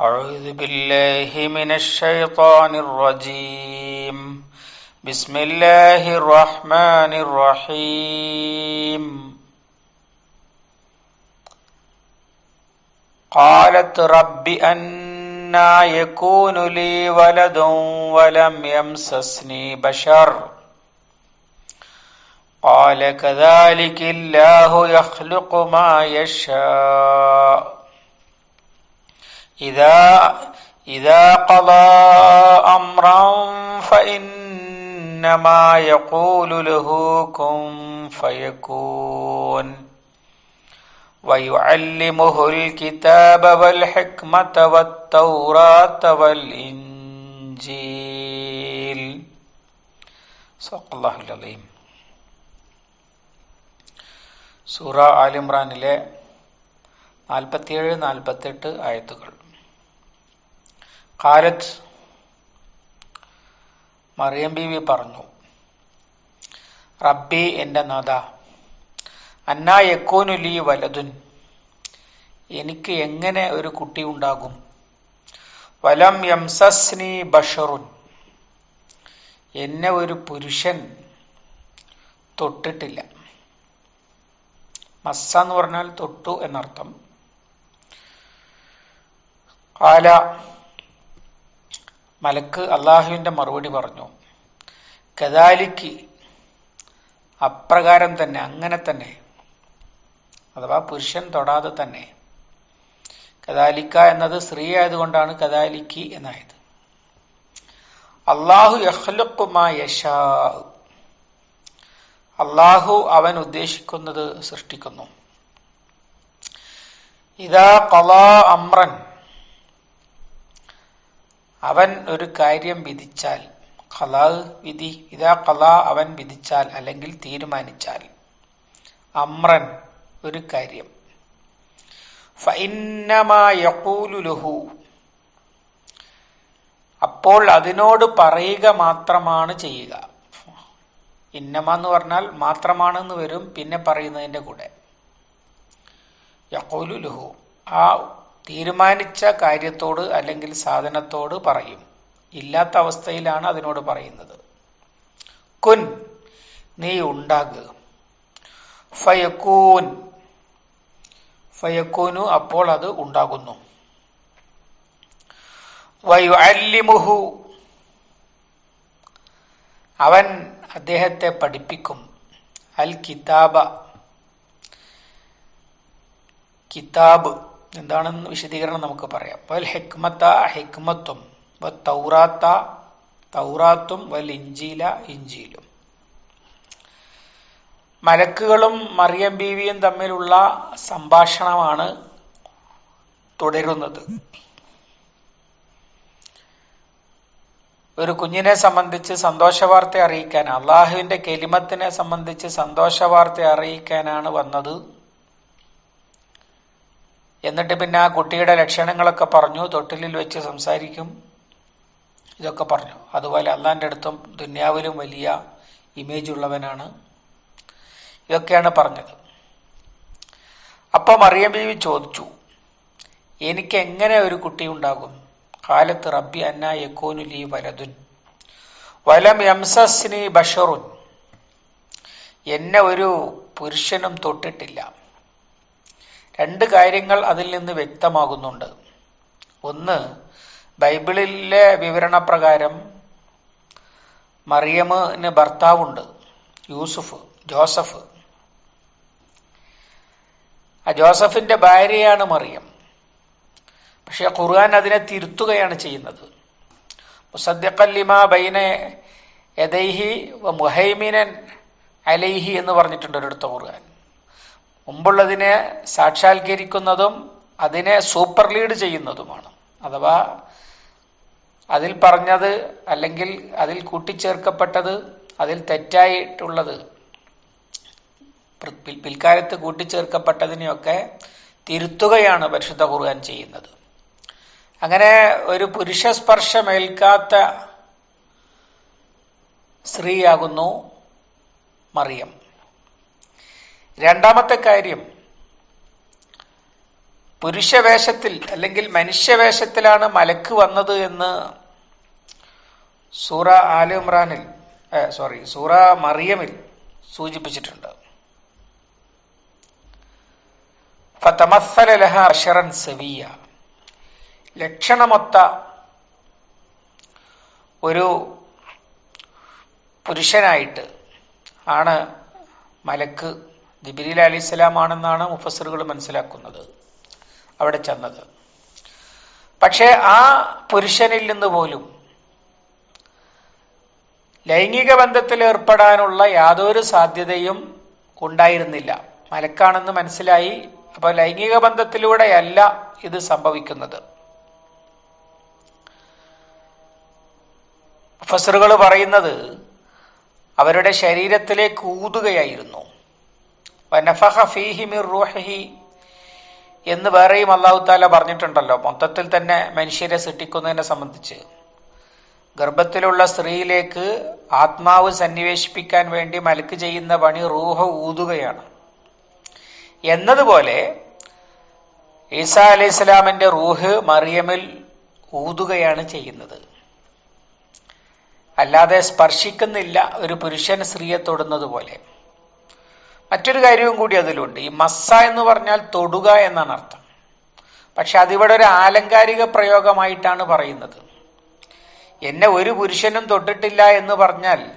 أعوذ بالله من الشيطان الرجيم. بسم الله الرحمن الرحيم. قالت رب أنا يكون لي ولد ولم يمسسني بشر. قال كذلك الله يخلق ما يشاء. إذا إذا قضى أمرا فإنما يقول له كن فيكون ويعلمه الكتاب والحكمة والتوراة والإنجيل صدق الله العظيم സൂറ ആലിമ്രാനിലെ നാൽപ്പത്തിയേഴ് നാൽപ്പത്തെട്ട് ആയത്തുകൾ കാലത്ത് മറിയം ബീവി പറഞ്ഞു റബ്ബി എന്റെ നാഥ അന്നാ യക്കോനുലി വലതുൻ എനിക്ക് എങ്ങനെ ഒരു കുട്ടി ഉണ്ടാകും? വലം യംസസ്നി ബഷറുൻ എന്നെ ഒരു പുരുഷൻ തൊട്ടിട്ടില്ല. മസ്സ എന്ന് പറഞ്ഞാൽ തൊട്ടു എന്നർത്ഥം. കാല മലക്ക് അള്ളാഹുവിന്റെ മറുപടി പറഞ്ഞു. കദാലിക്ക് അപ്രകാരം തന്നെ അങ്ങനെ തന്നെ. അഥവാ പുരുഷൻ തൊടാതെ തന്നെ. കദാലിക്ക എന്നത് സ്ത്രീ ആയതുകൊണ്ടാണ് കദാലിക്ക് എന്നായത്. അള്ളാഹു യഹ്ലുക്കുമാ യശാ. അള്ളാഹു അവൻ ഉദ്ദേശിക്കുന്നത് സൃഷ്ടിക്കുന്നു. ഇതാ കലാ അമ്രൻ അവൻ ഒരു കാര്യം വിധിച്ചാൽ കലാ വിധി ഇതാ കലാ അവൻ വിധിച്ചാൽ അല്ലെങ്കിൽ തീരുമാനിച്ചാൽ. അമ്രൻ ഒരു കാര്യം. യഖൂലുലുഹു അപ്പോൾ അതിനോട് പറയുക മാത്രമാണ് ചെയ്യുക. ഇന്നമ എന്ന് പറഞ്ഞാൽ മാത്രമാണെന്ന് വരും പിന്നെ പറയുന്നതിന്റെ കൂടെ. ലുഹു. ആ തീരുമാനിച്ച കാര്യത്തോട് അല്ലെങ്കിൽ സാധനത്തോട് പറയും. ഇല്ലാത്ത അവസ്ഥയിലാണ് അതിനോട് പറയുന്നത്. കുൻ നീ ഉണ്ടാകുക ഫയക്കൂൻ ഫയക്കൂനു അപ്പോൾ അത് ഉണ്ടാകുന്നു. വയു അല്ലിമുഹു അവൻ അദ്ദേഹത്തെ പഠിപ്പിക്കും. അൽ കിതാബ കിതാബ്. എന്താണെന്ന് വിശദീകരണം നമുക്ക് പറയാം. വൽ ഹെക്മത്ത ഹെക്മത്തും വ തൗറാത്ത തൗറാത്തും വൽ ഇഞ്ചീല ഇഞ്ചീലും മലക്കുകളും മറിയം ബീവിയും തമ്മിലുള്ള സംഭാഷണമാണ് തുടരുന്നത്. ഒരു കുഞ്ഞിനെ സംബന്ധിച്ച് സന്തോഷവാർത്ത അറിയിക്കാൻ അള്ളാഹുവിന്റെ കെലിമത്തിനെ സംബന്ധിച്ച് സന്തോഷവാർത്ത അറിയിക്കാനാണ് വന്നത്. എന്നിട്ട് പിന്നെ ആ കുട്ടിയുടെ ലക്ഷണങ്ങളൊക്കെ പറഞ്ഞു തൊട്ടിലിൽ വെച്ച് സംസാരിക്കും. ഇതൊക്കെ പറഞ്ഞു. അതുപോലെ അള്ളാന്റെ അടുത്തും ദുന്യാവിലും വലിയ ഇമേജ് ഉള്ളവനാണ്. ഇതൊക്കെയാണ് പറഞ്ഞത്. അപ്പൊ മറിയം ബീവി ചോദിച്ചു എനിക്ക് എങ്ങനെ ഒരു കുട്ടി ഉണ്ടാകും? കാലത്ത് റബ്ബി അന്ന യക്കോനുലി വലതുൻ വലം യംസസ്നി ബഷറുൻ. എന്നെ ഒരു പുരുഷനും തൊട്ടിട്ടില്ല. രണ്ട് കാര്യങ്ങൾ അതിൽ നിന്ന് വ്യക്തമാകുന്നുണ്ട്. ഒന്ന് ബൈബിളിലെ വിവരണപ്രകാരം മറിയമിന് ഭർത്താവുണ്ട് യൂസുഫ് ജോസഫ്. ആ ജോസഫിന്റെ ഭാര്യയാണ് മറിയം. പക്ഷെ ഖുർആൻ അതിനെ തിരുത്തുകയാണ് ചെയ്യുന്നത്. മുസദ്ദിഖല്ലിമ ബൈന വ മുഹൈമിനൻ അലൈഹി എന്ന് പറഞ്ഞിട്ടുണ്ട് ഒരിടത്ത് ഖുർആൻ. മുമ്പുള്ളതിനെ സാക്ഷാത്കരിക്കുന്നതും അതിനെ സൂപ്പർ ലീഡ് ചെയ്യുന്നതുമാണ്. അഥവാ അതിൽ പറഞ്ഞത് അല്ലെങ്കിൽ അതിൽ കൂട്ടിച്ചേർക്കപ്പെട്ടത് അതിൽ തെറ്റായിട്ടുള്ളത് പിൽക്കാലത്ത് കൂട്ടിച്ചേർക്കപ്പെട്ടതിനെയൊക്കെ തിരുത്തുകയാണ് പരിശുദ്ധ ഖുർആൻ ചെയ്യുന്നത്. അങ്ങനെ ഒരു പുരുഷ സ്പർശമേൽക്കാത്ത സ്ത്രീയാകുന്നു മറിയം. രണ്ടാമത്തെ കാര്യം പുരുഷവേഷത്തിൽ അല്ലെങ്കിൽ മനുഷ്യവേഷത്തിലാണ് മലക്ക് വന്നത് എന്ന് സൂറ ആല ഇമ്രാനിൽ സോറി സൂറ മറിയമിൽ സൂചിപ്പിച്ചിട്ടുണ്ട്. ലക്ഷണമൊത്ത ഒരു പുരുഷനായിട്ട് ആണ് മലക്ക് ജിബിരിൽ അലി ആണെന്നാണ് മുഫസറുകൾ മനസ്സിലാക്കുന്നത്. അവിടെ ചെന്നത്. പക്ഷേ ആ പുരുഷനിൽ നിന്ന് പോലും ലൈംഗിക ബന്ധത്തിൽ ഏർപ്പെടാനുള്ള യാതൊരു സാധ്യതയും ഉണ്ടായിരുന്നില്ല. മലക്കാണെന്ന് മനസ്സിലായി. അപ്പൊ ലൈംഗിക ബന്ധത്തിലൂടെയല്ല ഇത് സംഭവിക്കുന്നത്. ഫസറുകൾ പറയുന്നത് അവരുടെ ശരീരത്തിലേക്ക് ഊതുകയായിരുന്നു. ഫീഹി മിർ എന്ന് വേറെയും അള്ളാഹു താല പറഞ്ഞിട്ടുണ്ടല്ലോ. മൊത്തത്തിൽ തന്നെ മനുഷ്യരെ സൃഷ്ടിക്കുന്നതിനെ സംബന്ധിച്ച്. ഗർഭത്തിലുള്ള സ്ത്രീയിലേക്ക് ആത്മാവ് സന്നിവേശിപ്പിക്കാൻ വേണ്ടി മലക്ക് ചെയ്യുന്ന പണി റൂഹ ഊതുകയാണ്. എന്നതുപോലെ ഈസാ അലൈഹി ഇസ്ലാമിന്റെ റൂഹ് മറിയമിൽ ഊതുകയാണ് ചെയ്യുന്നത്. അല്ലാതെ സ്പർശിക്കുന്നില്ല ഒരു പുരുഷൻ സ്ത്രീയെ തൊടുന്നത് പോലെ. മറ്റൊരു കാര്യവും കൂടി അതിലുണ്ട്. ഈ മസ്സ എന്ന് പറഞ്ഞാൽ തൊടുക എന്നാണ് അർത്ഥം. പക്ഷെ അതിവിടെ ഒരു ആലങ്കാരിക പ്രയോഗമായിട്ടാണ് പറയുന്നത്. എന്നെ ഒരു പുരുഷനും തൊട്ടിട്ടില്ല എന്ന് പറഞ്ഞാൽ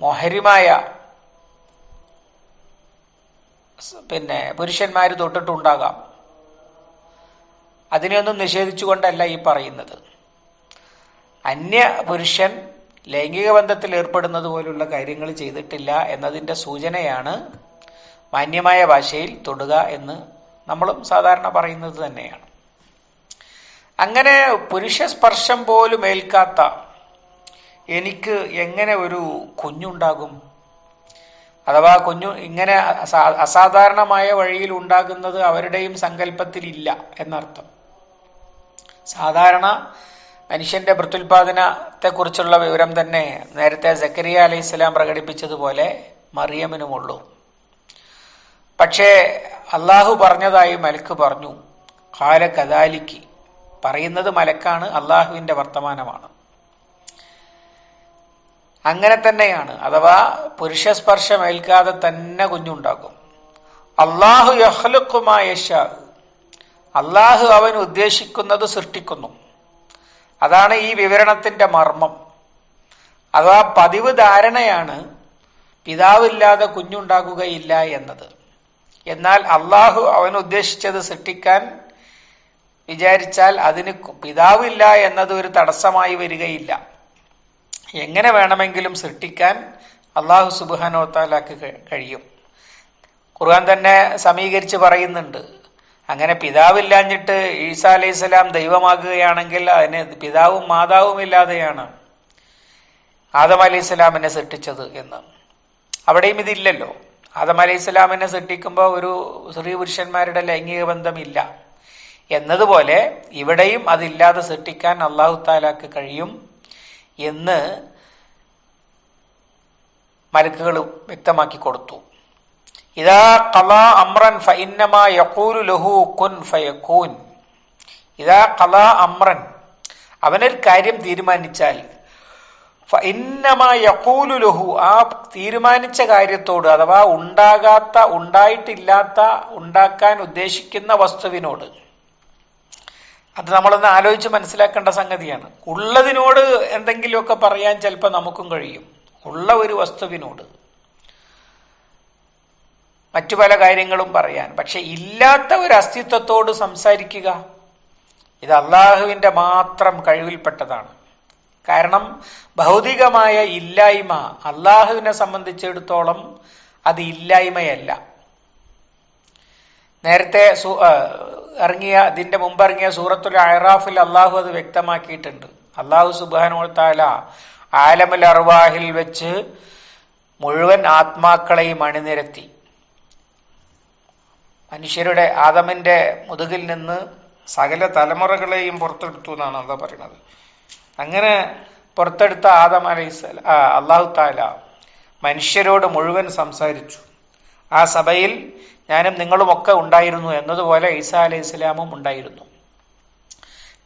മൊഹരിമായ പിന്നെ പുരുഷന്മാർ തൊട്ടിട്ടുണ്ടാകാം. അതിനെയൊന്നും നിഷേധിച്ചുകൊണ്ടല്ല ഈ പറയുന്നത്. അന്യ പുരുഷൻ ലൈംഗിക ബന്ധത്തിൽ ഏർപ്പെടുന്നത് പോലുള്ള കാര്യങ്ങൾ ചെയ്തിട്ടില്ല എന്നതിന്റെ സൂചനയാണ് മാന്യമായ ഭാഷയിൽ തൊടുക എന്ന് നമ്മളും സാധാരണ പറയുന്നത് തന്നെയാണ്. അങ്ങനെ പുരുഷ സ്പർശം പോലും ഏൽക്കാത്ത എനിക്ക് എങ്ങനെ ഒരു കുഞ്ഞുണ്ടാകും? അഥവാ കുഞ്ഞു ഇങ്ങനെ അസാധാരണമായ വഴിയിൽ ഉണ്ടാകുന്നത് അവരുടെയും സങ്കല്പത്തിൽ ഇല്ല എന്നർത്ഥം. സാധാരണ മനുഷ്യന്റെ പ്രത്യുൽപാദനത്തെ കുറിച്ചുള്ള വിവരം തന്നെ നേരത്തെ സക്കരിയ അലൈഹി സ്വലാം പ്രകടിപ്പിച്ചതുപോലെ മറിയമിനുമുള്ളൂ. പക്ഷേ അള്ളാഹു പറഞ്ഞതായി മലക്ക് പറഞ്ഞു കാല കദാലിക്ക് പറയുന്നത് മലക്കാണ് അള്ളാഹുവിന്റെ വർത്തമാനമാണ്. അങ്ങനെ തന്നെയാണ് അഥവാ പുരുഷ സ്പർശം ഏൽക്കാതെ തന്നെ കുഞ്ഞുണ്ടാകും. അള്ളാഹു യഹ്ലുക്കുമായ അള്ളാഹു അവൻ ഉദ്ദേശിക്കുന്നത് സൃഷ്ടിക്കുന്നു. അതാണ് ഈ വിവരണത്തിന്റെ മർമ്മം. അഥവാ പതിവ് ധാരണയാണ് പിതാവില്ലാതെ കുഞ്ഞുണ്ടാകുകയില്ല എന്നത്. എന്നാൽ അള്ളാഹു അവൻ ഉദ്ദേശിച്ചത് സൃഷ്ടിക്കാൻ വിചാരിച്ചാൽ അതിന് പിതാവില്ല എന്നത് ഒരു തടസ്സമായി വരികയില്ല. എങ്ങനെ വേണമെങ്കിലും സൃഷ്ടിക്കാൻ അള്ളാഹു സുബാനോത്താലാക്ക് കഴിയും. ഖുർആൻ തന്നെ സമീകരിച്ച് പറയുന്നുണ്ട്. അങ്ങനെ പിതാവില്ലാഞ്ഞിട്ട് ഈസാ അലൈഹി സ്വലാം ദൈവമാകുകയാണെങ്കിൽ അതിന് പിതാവും മാതാവും ഇല്ലാതെയാണ് ആദം അലൈഹി സ്വലാമിനെ സൃഷ്ടിച്ചത് എന്ന്. അവിടെയും ഇതില്ലല്ലോ. ആദം അലൈഹി സ്വലാമിനെ സൃഷ്ടിക്കുമ്പോൾ ഒരു സ്ത്രീ പുരുഷന്മാരുടെ ലൈംഗിക ബന്ധമില്ല. എന്നതുപോലെ ഇവിടെയും അതില്ലാതെ സൃഷ്ടിക്കാൻ അള്ളാഹു താലാക്ക് കഴിയും എന്ന് മലക്കുകൾ വ്യക്തമാക്കി കൊടുത്തു. ഫഇന്നമാ യഖൂലു ലഹു കുൻ ഫയകൂൻ അവനൊരു കാര്യം തീരുമാനിച്ചാൽ യഖൂലു ലഹു. ആ തീരുമാനിച്ച കാര്യത്തോട് അഥവാ ഉണ്ടാകാത്ത ഉണ്ടായിട്ടില്ലാത്ത ഉണ്ടാക്കാൻ ഉദ്ദേശിക്കുന്ന വസ്തുവിനോട് അത് നമ്മളൊന്ന് ആലോചിച്ച് മനസ്സിലാക്കേണ്ട സംഗതിയാണ്. ഉള്ളതിനോട് എന്തെങ്കിലുമൊക്കെ പറയാൻ ചിലപ്പോൾ നമുക്കും കഴിയും. ഉള്ള ഒരു വസ്തുവിനോട്. മറ്റു പല കാര്യങ്ങളും പറയാൻ. പക്ഷെ ഇല്ലാത്ത ഒരു അസ്തിത്വത്തോട് സംസാരിക്കുക ഇത് അള്ളാഹുവിന്റെ മാത്രം കഴിവിൽപ്പെട്ടതാണ്. കാരണം ഭൗതികമായ ഇല്ലായ്മ അള്ളാഹുവിനെ സംബന്ധിച്ചിടത്തോളം അത് ഇല്ലായ്മയല്ല. നേരത്തെ ഇറങ്ങിയ ഇതിന്റെ മുമ്പ് ഇറങ്ങിയ സൂറത്തുൽ അയറാഫിൽ അള്ളാഹു അത് വ്യക്തമാക്കിയിട്ടുണ്ട്. അള്ളാഹു സുബാനോത്താല താല ആലമുൽ അർവാഹിൽ വെച്ച് മുഴുവൻ ആത്മാക്കളെയും അണിനിരത്തി. മനുഷ്യരുടെ ആദമിന്റെ മുതുകിൽ നിന്ന് സകല തലമുറകളെയും പുറത്തെടുത്തു എന്നാണ് അല്ല പറയുന്നത്. അങ്ങനെ പുറത്തെടുത്ത ആദം അലൈസ് അള്ളാഹു താല മനുഷ്യരോട് മുഴുവൻ സംസാരിച്ചു. ആ സഭയിൽ ഞാനും നിങ്ങളുമൊക്കെ ഉണ്ടായിരുന്നു എന്നതുപോലെ ഈസാ അലൈഹി ഇസ്ലാമും ഉണ്ടായിരുന്നു.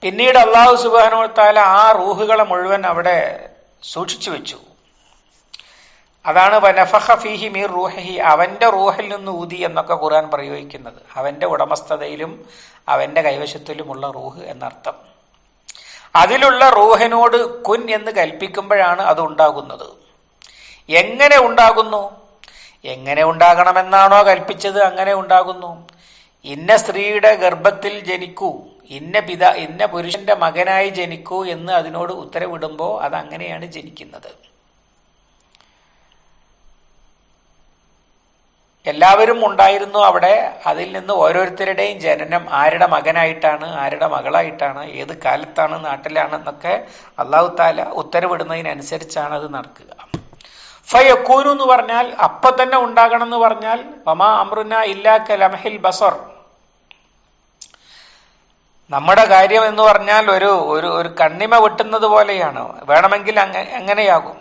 പിന്നീട് അള്ളാഹു സുബാനോ താല ആ റൂഹുകളെ മുഴുവൻ അവിടെ സൂക്ഷിച്ചു വെച്ചു. അതാണ് വനഫഹ ഫീഹി മീർ റൂഹി അവന്റെ റൂഹിൽ നിന്ന് ഊതി എന്നൊക്കെ ഖുർആൻ പ്രയോഗിക്കുന്നത്. അവന്റെ ഉടമസ്ഥതയിലും അവന്റെ കൈവശത്തിലുമുള്ള റൂഹ് എന്നർത്ഥം. അതിലുള്ള റൂഹിനോട് കുൻ എന്ന് കൽപ്പിക്കുമ്പോഴാണ് അത് ഉണ്ടാകുന്നത്. എങ്ങനെ ഉണ്ടാകുന്നു? എങ്ങനെ ഉണ്ടാകണമെന്നാണോ കൽപ്പിച്ചത് അങ്ങനെ ഉണ്ടാകുന്നു. ഇന്ന സ്ത്രീയുടെ ഗർഭത്തിൽ ജനിക്കൂ ഇന്ന പിത ഇന്ന പുരുഷന്റെ മകനായി ജനിക്കൂ എന്ന് അതിനോട് ഉത്തരവിടുമ്പോൾ അത് അങ്ങനെയാണ് ജനിക്കുന്നത്. എല്ലാവരും ഉണ്ടായിരുന്നു അവിടെ. അതിൽ നിന്ന് ഓരോരുത്തരുടെയും ജനനം ആരുടെ മകനായിട്ടാണ് ആരുടെ മകളായിട്ടാണ് ഏത് കാലത്താണ് നാട്ടിലാണെന്നൊക്കെ അള്ളാഹു താല ഉത്തരവിടുന്നതിനനുസരിച്ചാണ് അത് നടക്കുക. ഫയക്കൂനു എന്ന് പറഞ്ഞാൽ അപ്പൊ തന്നെ ഉണ്ടാകണം എന്ന് പറഞ്ഞാൽ വമാ അമ്രുന ഇല്ലാക്ക ലമഹിൽ ബസർ. നമ്മുടെ കാര്യം എന്ന് പറഞ്ഞാൽ ഒരു ഒരു ഒരു കണ്ണിമ വെട്ടുന്നത് പോലെയാണ്. വേണമെങ്കിൽ അങ്ങനെയാകും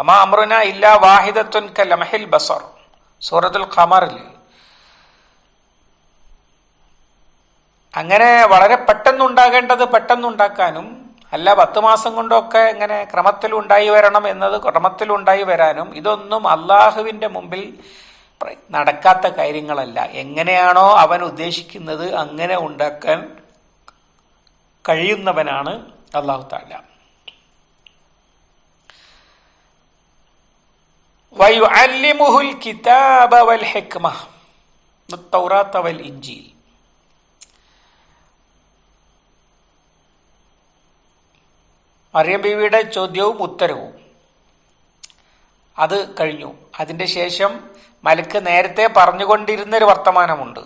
വമാ അമ്രുന ഇല്ലാ വാഹിദത്തുൻ കലമഹിൽ ലമഹിൽ ബസർ. സൂറത്തുൽ ഖമറിൽ അങ്ങനെ വളരെ പെട്ടെന്നുണ്ടാകേണ്ടത് പെട്ടെന്നുണ്ടാക്കാനും അല്ല പത്ത് മാസം കൊണ്ടൊക്കെ ഇങ്ങനെ ക്രമത്തിൽ ഉണ്ടായി വരണം എന്നത് ക്രമത്തിൽ ഉണ്ടായി വരാനും ഇതൊന്നും അള്ളാഹുവിന്റെ മുമ്പിൽ നടക്കാത്ത കാര്യങ്ങളല്ല. എങ്ങനെയാണോ അവൻ ഉദ്ദേശിക്കുന്നത് അങ്ങനെ ഉണ്ടാക്കാൻ കഴിയുന്നവനാണ് അള്ളാഹു താല വയുഅല്ലിമുഹുൽ കിതാബ വൽ ഹിക്മ. തൗറാത്ത വൽ ഇഞ്ചീൽ മറിയം ബീവിയുടെ ചോദ്യവും ഉത്തരവും. അത് കഴിഞ്ഞു. അതിന്റെ ശേഷം മലക്ക് നേരത്തെ പറഞ്ഞുകൊണ്ടിരുന്ന ഒരു വർത്തമാനമുണ്ട്.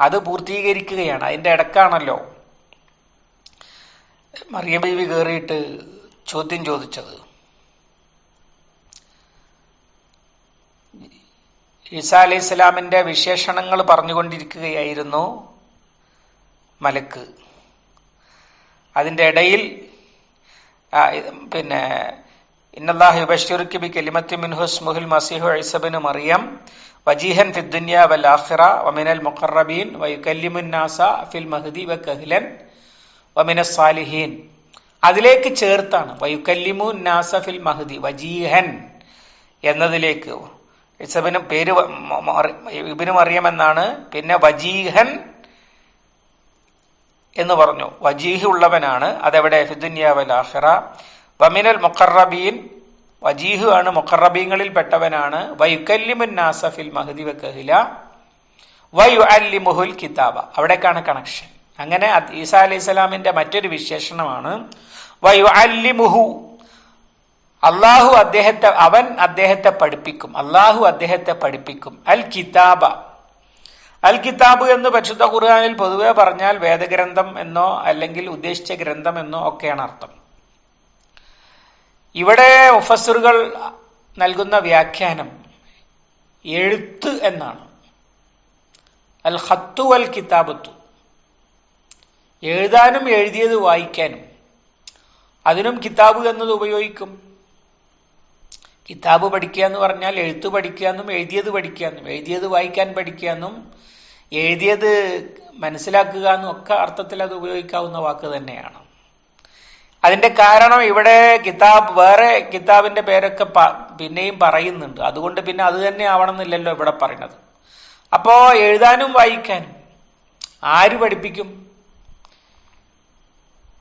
അത് പൂർത്തീകരിക്കുകയാണ്. അതിന്റെ ഇടക്കാണല്ലോ. മറിയ ബീവി കയറിയിട്ട് ചോദ്യം ചോദിച്ചത്. ഈസാ അലൈഹി ഇസ്ലാമിന്റെ വിശേഷണങ്ങൾ പറഞ്ഞുകൊണ്ടിരിക്കുകയായിരുന്നു മലക്ക്. അതിന്റെ ഇടയിൽ പിന്നെ ഇന്നല്ലാഹി ബഷീർക്ക് ബി കലിമത്തി മിൻഹുസ് മുഹിൽ മസിഹു ഐസബിന് മറിയം വജീഹൻ ഫിദ്ദുന്യ വൽ ആഖിറ വമിനൽ മുഖറബീൻ വയുക്കല്ലിമുൻ നാസ ഫിൽ മഹദി വ കഹ്ലൻ വമിന സാലിഹീൻ. അതിലേക്ക് ചേർത്താണ് വയുക്കല്ലിമു നാസ ഫിൽ മഹദി വജീഹൻ എന്നതിലേക്ക്. ഇസബിന് പേര് ഇബിന് മറിയമെന്നാണ് പിന്നെ വജീഹൻ എന്ന് പറഞ്ഞു. വജീഹ് ഉള്ളവനാണ്. അതെവിടെ? ഫിദുന്യാവൽ ആഹിറ വമിനൽ മുഖറബീൻ. വജീഹു ആണ് മുഖറബീങ്ങളിൽ പെട്ടവനാണ്. വൈകല്യമുൻ നാസഫിൽ മഹദി വക്കഹില വയു അല്ലിമുഹുൽ കിതാബ. അവിടേക്കാണ് കണക്ഷൻ അങ്ങനെ ഈസാ അലൈഹി സ്വലാമിന്റെ മറ്റൊരു വിശേഷണമാണ്. വയു അല്ലിമുഹു അള്ളാഹു അദ്ദേഹത്തെ അവൻ അദ്ദേഹത്തെ പഠിപ്പിക്കും. അള്ളാഹു അദ്ദേഹത്തെ പഠിപ്പിക്കും. അൽ കിതാബ. അൽ കിതാബ് എന്ന് പരിശുദ്ധ ഖുർആാനിൽ പൊതുവെ പറഞ്ഞാൽ വേദഗ്രന്ഥം എന്നോ അല്ലെങ്കിൽ ഉദ്ദേശിച്ച ഗ്രന്ഥം എന്നോ ഒക്കെയാണ് അർത്ഥം. ഇവിടെ ഒഫസറുകൾ നൽകുന്ന വ്യാഖ്യാനം എഴുത്ത് എന്നാണ്. അൽ ഹത്തു അൽ കിതാബത്തു. എഴുതാനും എഴുതിയത് വായിക്കാനും. അതിനും കിതാബ് എന്നത് ഉപയോഗിക്കും. കിതാബ് പഠിക്കുക എന്ന് പറഞ്ഞാൽ എഴുത്ത് പഠിക്കുക എന്നും എഴുതിയത് പഠിക്കുക എന്നും എഴുതിയത് വായിക്കാൻ പഠിക്കുക എന്നും എഴുതിയത് മനസ്സിലാക്കുക എന്നും ഒക്കെ അർത്ഥത്തിൽ അത് ഉപയോഗിക്കാവുന്ന വാക്ക് തന്നെയാണ്. അതിന്റെ കാരണം ഇവിടെ കിതാബ് വേറെ കിതാബിന്റെ പേരൊക്കെ പിന്നെയും പറയുന്നുണ്ട്. അതുകൊണ്ട് പിന്നെ അത് തന്നെ ആവണമെന്നില്ലല്ലോ ഇവിടെ പറയുന്നത്. അപ്പോ എഴുതാനും വായിക്കാനും ആര് പഠിപ്പിക്കും?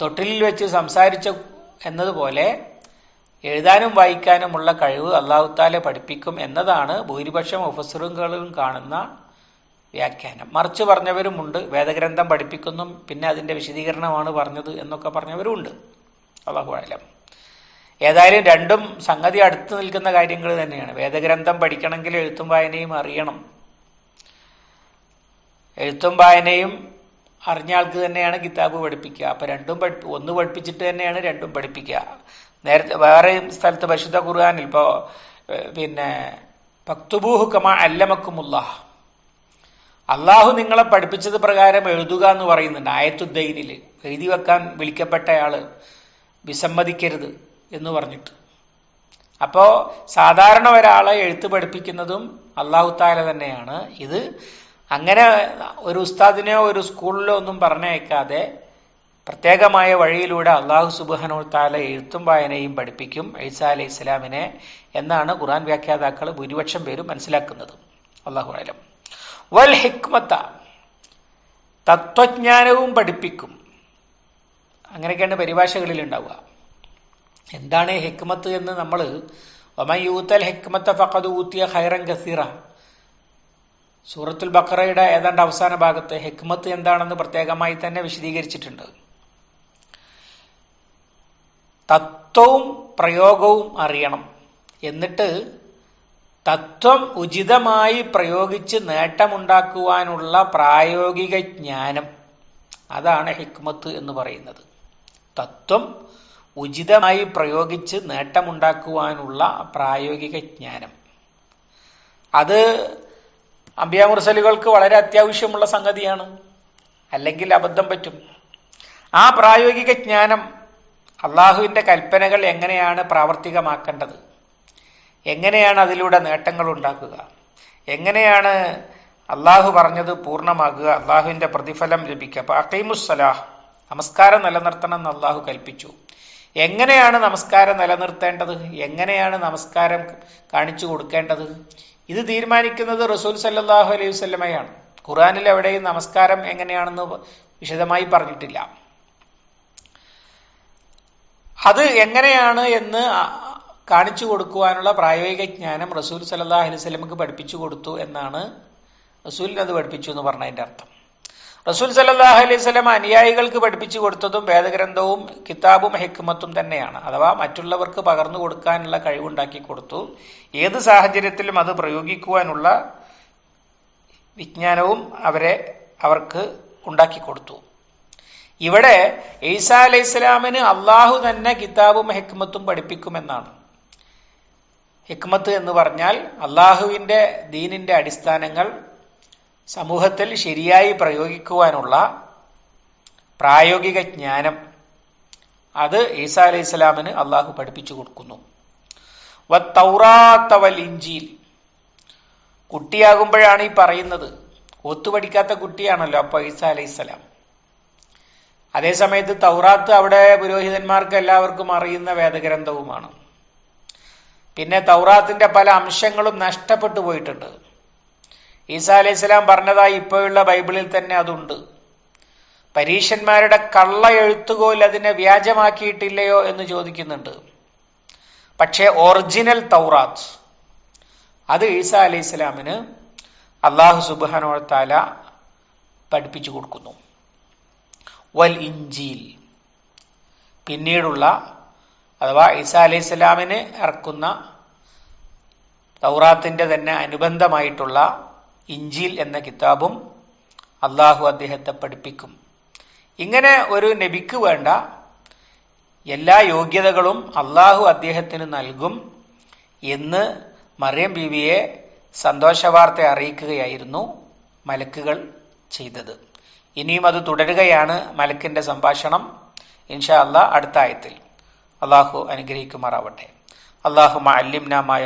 തൊട്ടിലിൽ വെച്ച് സംസാരിച്ച എന്നതുപോലെ എഴുതാനും വായിക്കാനുമുള്ള കഴിവ് അള്ളാഹുത്താലെ പഠിപ്പിക്കും എന്നതാണ് ഭൂരിപക്ഷം ഒഫസറുകളും കാണുന്ന വ്യാഖ്യാനം. മറിച്ച് പറഞ്ഞവരുമുണ്ട് വേദഗ്രന്ഥം പഠിപ്പിക്കുന്നു പിന്നെ അതിന്റെ വിശദീകരണമാണ് പറഞ്ഞത് എന്നൊക്കെ പറഞ്ഞവരുമുണ്ട്. അള്ളാഹു ആലം ഏതായാലും രണ്ടും സംഗതി അടുത്ത് നിൽക്കുന്ന കാര്യങ്ങൾ തന്നെയാണ്. വേദഗ്രന്ഥം പഠിക്കണമെങ്കിൽ എഴുത്തും വായനയും അറിയണം. എഴുത്തും വായനയും അറിഞ്ഞ ആൾക്ക് തന്നെയാണ് കിതാബ് പഠിപ്പിക്കുക. അപ്പൊ രണ്ടും പഠി ഒന്ന് പഠിപ്പിച്ചിട്ട് തന്നെയാണ് രണ്ടും പഠിപ്പിക്കുക. നേരത്തെ വേറെ സ്ഥലത്ത് പരിശുദ്ധ ഖുർആാനിൽ ഇപ്പോ പിന്നെ പക്തുബൂഹു കമാ അല്ലമക്കുമുള്ള അള്ളാഹു നിങ്ങളെ പഠിപ്പിച്ചത് പ്രകാരം എഴുതുക എന്ന് പറയുന്നുണ്ട് ആയത്തുദ്ദൈനിൽ എഴുതി വെക്കാൻ വിളിക്കപ്പെട്ടയാൾ വിസമ്മതിക്കരുത് എന്ന് പറഞ്ഞിട്ട്. അപ്പോ സാധാരണ ഒരാളെ എഴുത്ത് പഠിപ്പിക്കുന്നതും അള്ളാഹു താല തന്നെയാണ്. ഇത് അങ്ങനെ ഒരു ഉസ്താദിനെയോ ഒരു സ്കൂളിലോ ഒന്നും പറഞ്ഞയക്കാതെ പ്രത്യേകമായ വഴിയിലൂടെ അള്ളാഹു സുബാനോ താല എഴുത്തും വായനയും പഠിപ്പിക്കും ഐസ അലൈഹി ഇസ്ലാമിനെ എന്നാണ് ഖുറാൻ വ്യാഖ്യാതാക്കൾ ഭൂരിപക്ഷം പേരും മനസ്സിലാക്കുന്നത്. അള്ളാഹു വൽ ഹിക്മത്ത തത്വജ്ഞാനവും പഠിപ്പിക്കും. അങ്ങനെയൊക്കെയാണ് പരിഭാഷകളിൽ ഉണ്ടാവുക. എന്താണ് ഹിക്മത്ത് എന്ന് നമ്മൾ ഒമയൂത്തൽ ഹിക്മത്ത ഫഖദ് ഊത്തിയ ഖൈറൻ ഖസീറ സൂറത്തുൽ ബക്കറയുടെ ഏതാണ്ട് അവസാന ഭാഗത്ത് ഹിക്മത്ത് എന്താണെന്ന് പ്രത്യേകമായി തന്നെ വിശദീകരിച്ചിട്ടുണ്ട്. തത്വവും പ്രയോഗവും അറിയണം. എന്നിട്ട് തത്വം ഉചിതമായി പ്രയോഗിച്ച് നേട്ടമുണ്ടാക്കുവാനുള്ള പ്രായോഗിക ജ്ഞാനം. അതാണ് ഹിക്മത്ത് എന്ന് പറയുന്നത്. തത്വം ഉചിതമായി പ്രയോഗിച്ച് നേട്ടമുണ്ടാക്കുവാനുള്ള പ്രായോഗിക ജ്ഞാനം. അത് അമ്പിയാമുർസലുകൾക്ക് വളരെ അത്യാവശ്യമുള്ള സംഗതിയാണ്. അല്ലെങ്കിൽ അബദ്ധം പറ്റും. ആ പ്രായോഗിക ജ്ഞാനം അള്ളാഹുവിന്റെ കൽപ്പനകൾ എങ്ങനെയാണ് പ്രാവർത്തികമാക്കേണ്ടത്? എങ്ങനെയാണ് അതിലൂടെ നേട്ടങ്ങൾ ഉണ്ടാക്കുക? എങ്ങനെയാണ് അള്ളാഹു പറഞ്ഞത് പൂർണമാകുക? അള്ളാഹുവിന്റെ പ്രതിഫലം ലഭിക്കുക? അപ്പൊ അക്കൈമുസ്സലാഹ് നമസ്കാരം നിലനിർത്തണം എന്ന് അള്ളാഹു കൽപ്പിച്ചു. എങ്ങനെയാണ് നമസ്കാരം നിലനിർത്തേണ്ടത്? എങ്ങനെയാണ് നമസ്കാരം കാണിച്ചു കൊടുക്കേണ്ടത്? ഇത് തീരുമാനിക്കുന്നത് റസൂൽ സല്ലാഹു അലൈഹി വല്ലമയാണ് ഖുറാനിൽ എവിടെയും നമസ്കാരം എങ്ങനെയാണെന്ന് വിശദമായി പറഞ്ഞിട്ടില്ല. അത് എങ്ങനെയാണ് എന്ന് കാണിച്ചു കൊടുക്കുവാനുള്ള പ്രായോഗിക ജ്ഞാനം റസൂൽ സല്ലാ അലൈഹി സ്വലമക്ക് പഠിപ്പിച്ചു കൊടുത്തു എന്നാണ് റസൂലിന് അത് പഠിപ്പിച്ചു എന്ന് പറഞ്ഞതിന്റെ അർത്ഥം. റസൂൽ സല്ലാഹു അലൈഹി സ്വലം അനുയായികൾക്ക് പഠിപ്പിച്ചു കൊടുത്തതും വേദഗ്രന്ഥവും കിതാബും ഹെക്കുമത്തും തന്നെയാണ്. അഥവാ മറ്റുള്ളവർക്ക് പകർന്നു കൊടുക്കാനുള്ള കഴിവുണ്ടാക്കി കൊടുത്തു. ഏത് സാഹചര്യത്തിലും അത് പ്രയോഗിക്കുവാനുള്ള വിജ്ഞാനവും അവരെ അവർക്ക് ഉണ്ടാക്കി കൊടുത്തു. ഇവിടെ ഈസാ അലൈഹി ഇസ്ലാമിന് അള്ളാഹു തന്നെ കിതാബും ഹെക്മത്തും പഠിപ്പിക്കുമെന്നാണ്. ഹിക്മത്ത് എന്ന് പറഞ്ഞാൽ അള്ളാഹുവിന്റെ ദീനിന്റെ അടിസ്ഥാനങ്ങൾ സമൂഹത്തിൽ ശരിയായി പ്രയോഗിക്കുവാനുള്ള പ്രായോഗിക ജ്ഞാനം. അത് ഈസാ അലൈഹി സ്വലാമിന് അള്ളാഹു പഠിപ്പിച്ചു കൊടുക്കുന്നു. വൽ ഇഞ്ചീൽ കുട്ടിയാകുമ്പോഴാണ് ഈ പറയുന്നത്. ഒത്തുപഠിക്കാത്ത കുട്ടിയാണല്ലോ അപ്പൊ ഈസാ അലൈഹി സ്വലാം. അതേസമയത്ത് തൗറാത്ത് അവിടെ പുരോഹിതന്മാർക്ക് എല്ലാവർക്കും അറിയുന്ന വേദഗ്രന്ഥവുമാണ്. പിന്നെ തൗറാത്തിന്റെ പല അംശങ്ങളും നഷ്ടപ്പെട്ടു പോയിട്ടുണ്ട്. ഈസാ അലൈഹി സ്വലാം പറഞ്ഞതായി ഇപ്പോഴുള്ള ബൈബിളിൽ തന്നെ അതുണ്ട്. പരീഷന്മാരുടെ കള്ള എഴുത്തുകോൽ അതിനെ വ്യാജമാക്കിയിട്ടില്ലയോ എന്ന് ചോദിക്കുന്നുണ്ട്. പക്ഷേ ഒറിജിനൽ തൗറാത്ത് അത് ഈസാ അലൈഹി സ്വലാമിന് അള്ളാഹു സുബാനോ താല പഠിപ്പിച്ചു കൊടുക്കുന്നു. വൽ ഇഞ്ചീൽ പിന്നീടുള്ള അഥവാ ഈസാ അലൈഹി സ്വലാമിന് ഇറക്കുന്ന തൗറാത്തിന്റെ തന്നെ അനുബന്ധമായിട്ടുള്ള ഇഞ്ചീൽ എന്ന കിതാബും അള്ളാഹു അദ്ദേഹത്തെ പഠിപ്പിക്കും. ഇങ്ങനെ ഒരു നബിക്ക് വേണ്ട എല്ലാ യോഗ്യതകളും അള്ളാഹു അദ്ദേഹത്തിന് നൽകും എന്ന് മറിയം ബീവിയെ സന്തോഷവാർത്ത അറിയിക്കുകയായിരുന്നു മലക്കുകൾ ചെയ്തത്. ഇനിയും അത് തുടരുകയാണ് മലക്കിന്റെ സംഭാഷണം. ഇൻഷാ അല്ല അടുത്ത ആയത്തിൽ. അള്ളാഹു അനുഗ്രഹിക്കുമാറാവട്ടെ. അള്ളാഹു അല്ലിംനാമായ